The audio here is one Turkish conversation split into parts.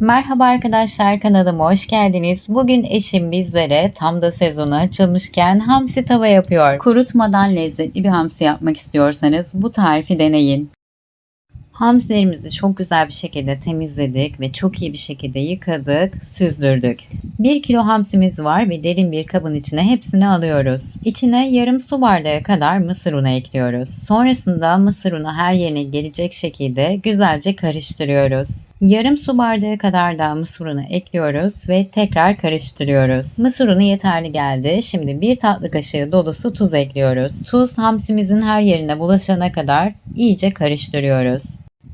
Merhaba arkadaşlar kanalıma hoş geldiniz. Bugün eşim bizlere tam da sezonu açılmışken hamsi tava yapıyor. Kurutmadan lezzetli bir hamsi yapmak istiyorsanız bu tarifi deneyin. Hamsilerimizi çok güzel bir şekilde temizledik ve çok iyi bir şekilde yıkadık, süzdürdük. 1 kilo hamsimiz var ve derin bir kabın içine hepsini alıyoruz. İçine yarım su bardağı kadar mısır unu ekliyoruz. Sonrasında mısır unu her yerine gelecek şekilde güzelce karıştırıyoruz. Yarım su bardağı kadar da mısır unu ekliyoruz ve tekrar karıştırıyoruz. Mısır unu yeterli geldi. Şimdi bir tatlı kaşığı dolusu tuz ekliyoruz. Tuz hamsimizin her yerine bulaşana kadar iyice karıştırıyoruz.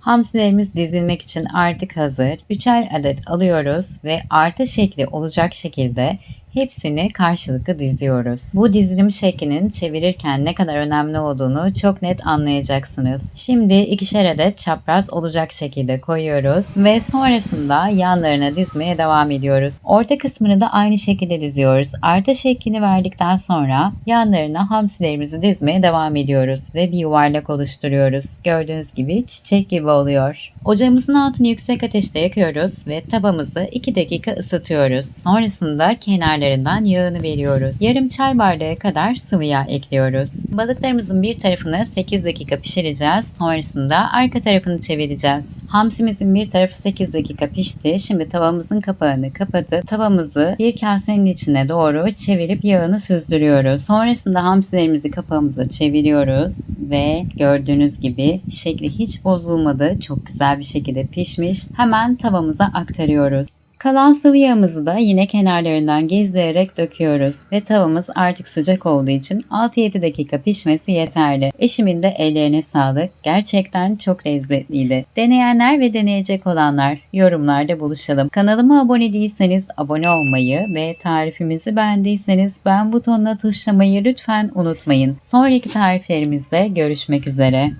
Hamsilerimiz dizilmek için artık hazır. 3'er adet alıyoruz ve artı şekli olacak şekilde hepsini karşılıklı diziyoruz. Bu dizilim şeklinin çevirirken ne kadar önemli olduğunu çok net anlayacaksınız. Şimdi ikişer adet çapraz olacak şekilde koyuyoruz ve sonrasında yanlarına dizmeye devam ediyoruz. Orta kısmını da aynı şekilde diziyoruz. Artı şeklini verdikten sonra yanlarına hamsilerimizi dizmeye devam ediyoruz ve bir yuvarlak oluşturuyoruz. Gördüğünüz gibi çiçek gibi oluyor. Ocağımızın altını yüksek ateşte yakıyoruz ve tavamızı 2 dakika ısıtıyoruz. Sonrasında kenar kenarlarından yağını veriyoruz. Yarım çay bardağı kadar sıvı yağ ekliyoruz. Balıklarımızın bir tarafını 8 dakika pişireceğiz. Sonrasında arka tarafını çevireceğiz. Hamsimizin bir tarafı 8 dakika pişti. Şimdi tavamızın kapağını kapatıp tavamızı bir kasenin içine doğru çevirip yağını süzdürüyoruz. Sonrasında hamsilerimizi kapağımıza çeviriyoruz ve gördüğünüz gibi şekli hiç bozulmadı. Çok güzel bir şekilde pişmiş. Hemen tavamıza aktarıyoruz. Kalan sıvı yağımızı da yine kenarlarından gezdirerek döküyoruz ve tavamız artık sıcak olduğu için 6-7 dakika pişmesi yeterli. Eşimin de ellerine sağlık. Gerçekten çok lezzetliydi. Deneyenler ve deneyecek olanlar yorumlarda buluşalım. Kanalıma abone değilseniz abone olmayı ve tarifimizi beğendiyseniz ben butonuna tuşlamayı lütfen unutmayın. Sonraki tariflerimizde görüşmek üzere.